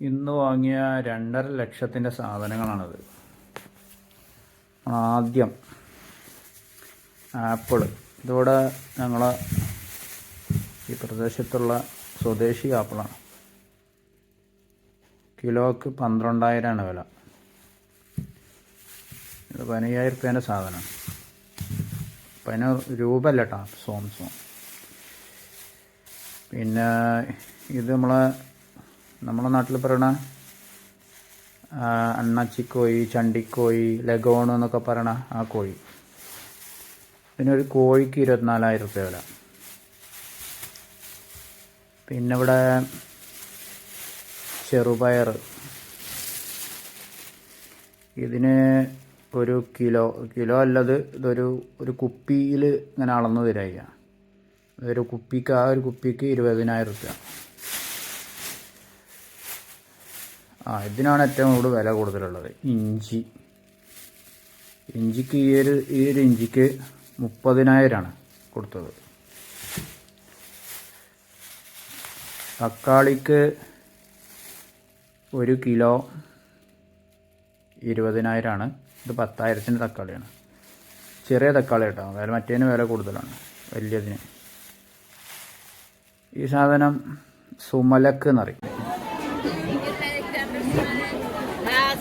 ഇന്ന് വാങ്ങിയ രണ്ടര ലക്ഷത്തിന്റെ സാധനങ്ങളാണത്. ആദ്യം ആപ്പിൾ ഇതോടെ ഞങ്ങളെ ഈ പ്രദേശത്തുള്ള സ്വദേശി ആപ്പിളാണ്. കിലോക്ക് പന്ത്രണ്ടായിരമാണ് വില. ഇത് പതിനയ്യായിരം റുപ്യേന്റെ സാധനമാണ് പതിന രൂപ അല്ല കേട്ടോ സോം സോം. പിന്നെ ഇത് നമ്മളെ നമ്മളെ നാട്ടിൽ പറയണ അണ്ണാച്ചിക്കോഴി ചണ്ടിക്കോഴി ലഗോൺ എന്നൊക്കെ പറയണ ആ കോഴി. പിന്നെ ഒരു കോഴിക്ക് ഇരുപത്തിനാലായിരം റുപ്യ വില. പിന്നെ ഇവിടെ ചെറുപയർ. ഇതിന് ഒരു കിലോ കിലോ അല്ലത് ഇതൊരു ഒരു കുപ്പിയിൽ ഇങ്ങനെ അളന്ന് തരായി ഒരു കുപ്പിക്ക് ആ ഒരു കുപ്പിക്ക് ഇരുപതിനായിരം റുപ്യ. ആ ഇതിനാണ് ഏറ്റവും കൂടുതൽ വില കൂടുതലുള്ളത്. ഇഞ്ചി. ഇഞ്ചിക്ക് ഈ ഒരു ഈ ഒരു ഇഞ്ചിക്ക് മുപ്പതിനായിരമാണ് കൊടുത്തത്. തക്കാളിക്ക് ഒരു കിലോ ഇരുപതിനായിരമാണ് ഇത് പത്തായിരത്തിന്റെ തക്കാളിയാണ്. ചെറിയ തക്കാളി കേട്ടോ. വില മറ്റേതിന് വില കൂടുതലാണ്. വലിയതിന്. ഈ സാധനം സുമലക്ക് എന്നറിയും.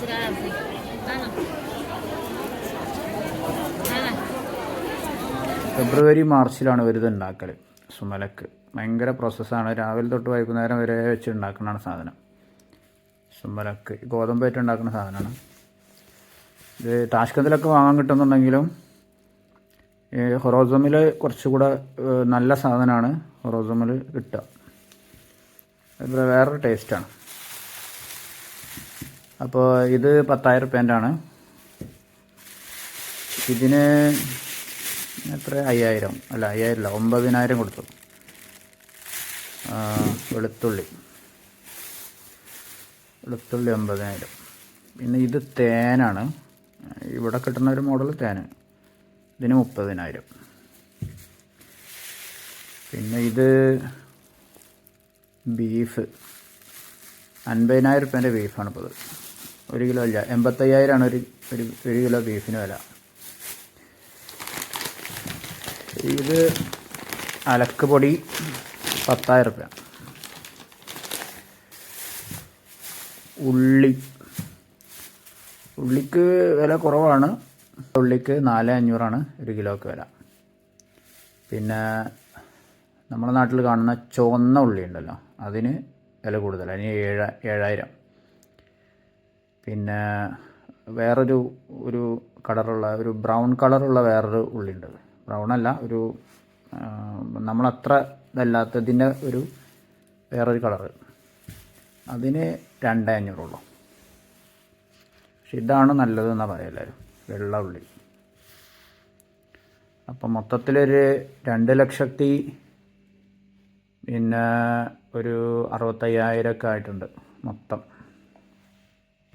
No. ഫെബ്രുവരി മാർച്ചിലാണ് ഇവരിത് ഉണ്ടാക്കൽ സുമലക്ക്. ഭയങ്കര പ്രോസസ്സാണ് രാവിലെ തൊട്ട് വൈകുന്നേരം വരെ വെച്ച് ഉണ്ടാക്കുന്നതാണ് സാധനം. സുമലക്ക്. ഗോതമ്പായിട്ട് ഉണ്ടാക്കുന്ന സാധനമാണ്. ഇത് താഷ്കന്തിലൊക്കെ വാങ്ങാൻ കിട്ടുന്നുണ്ടെങ്കിലും ഹൊറോസമിൽ കുറച്ചുകൂടെ നല്ല സാധനമാണ് ഹൊറോസമിൽ കിട്ടുക. അതുപോലെ വേറൊരു ടേസ്റ്റാണ് അപ്പോൾ ഇത് പത്തായിരം റുപ്യേന്റെ ആണ് ഇതിന് എത്ര? അയ്യായിരം. അല്ല അയ്യായിരം അല്ല ഒമ്പതിനായിരം കൊടുത്തു. വെളുത്തുള്ളി. വെളുത്തുള്ളി ഒമ്പതിനായിരം. പിന്നെ ഇത് തേനാണ്. ഇവിടെ കിട്ടുന്ന ഒരു മോഡൽ തേന് ഇതിന് മുപ്പതിനായിരം. പിന്നെ ഇത് ബീഫ്. അൻപതിനായിരം റുപ്യേന്റെ ബീഫാണ് ഇപ്പോൾ ഒരു കിലോ അല്ല എൺപത്തയ്യായിരമാണ് ഒരു ഒരു ഒരു കിലോ ബീഫിന് വില. ഇത് അലക്ക് പൊടി പത്തായിരം റുപ്യ ഉള്ളി. ഉള്ളിക്ക് വില കുറവാണ്. ഉള്ളിക്ക് നാല് അഞ്ഞൂറാണ് ഒരു കിലോക്ക് വില. പിന്നെ നമ്മുടെ നാട്ടിൽ കാണുന്ന ചുവന്ന ഉള്ളി ഉണ്ടല്ലോ അതിന് വില കൂടുതലാണ് അതിന് ഏഴ് ഏഴായിരം. പിന്നെ വേറൊരു ഒരു കളറുള്ള ഒരു ബ്രൗൺ കളറുള്ള വേറൊരു ഉള്ളിയുണ്ട് ബ്രൗൺ അല്ല ഒരു നമ്മളത്ര ഇതല്ലാത്തതിന്റെ ഒരു വേറൊരു കളർ അതിന് രണ്ടേ അഞ്ഞൂറുള്ളൂ. പക്ഷെ ഇതാണ് നല്ലതെന്നാണ് പറയുക എല്ലാവരും വെള്ള ഉള്ളി. അപ്പം മൊത്തത്തിലൊരു രണ്ട് ലക്ഷത്തി പിന്നെ ഒരു അറുപത്തയ്യായിരമൊക്കെ ആയിട്ടുണ്ട് മൊത്തം.